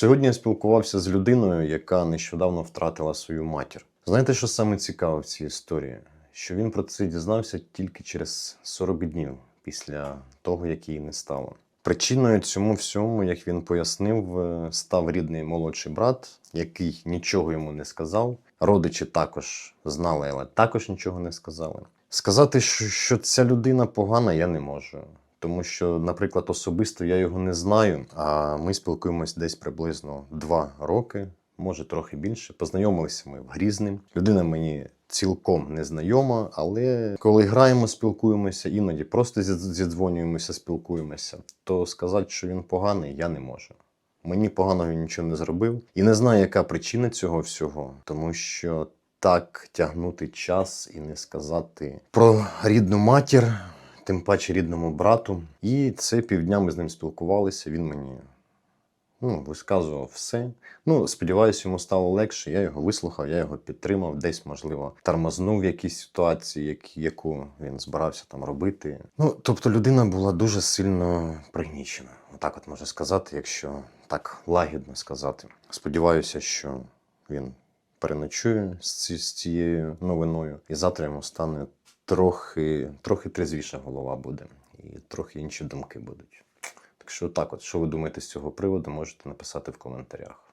Сьогодні я спілкувався з людиною, яка нещодавно втратила свою матір. Знаєте, що саме цікаве в цій історії? Що він про це дізнався тільки через 40 днів після того, як її не стало. Причиною цьому всьому, як він пояснив, е, став рідний молодший брат, який нічого йому не сказав. Родичі також знали, але також нічого не сказали. Сказати, що, що ця людина погана, я не можу. Тому що, наприклад, особисто я його не знаю, а ми спілкуємось десь приблизно два роки, може трохи більше. Познайомилися ми в Грізним. Людина мені цілком не знайома, але коли граємо, спілкуємося, іноді просто зідзвонюємося, спілкуємося, то сказати, що він поганий, я не можу. Мені поганого нічого не зробив. І не знаю, яка причина цього всього, тому що так тягнути час і не сказати про рідну матір, тим паче рідному брату. І це півдня ми з ним спілкувалися. Він мені ну, висказував все. Ну, сподіваюся, йому стало легше. Я його вислухав, я його підтримав, десь, можливо, тормознув в якійсь ситуації, як, яку він збирався там робити. Ну, тобто, людина була дуже сильно пригнічена. Отак от можна сказати, якщо так лагідно сказати. Сподіваюся, що він переночує з цією новиною, і завтра йому стане трохи, трохи трезвіша голова буде, і трохи інші думки будуть. Так що так, от, що ви думаєте з цього приводу, можете написати в коментарях.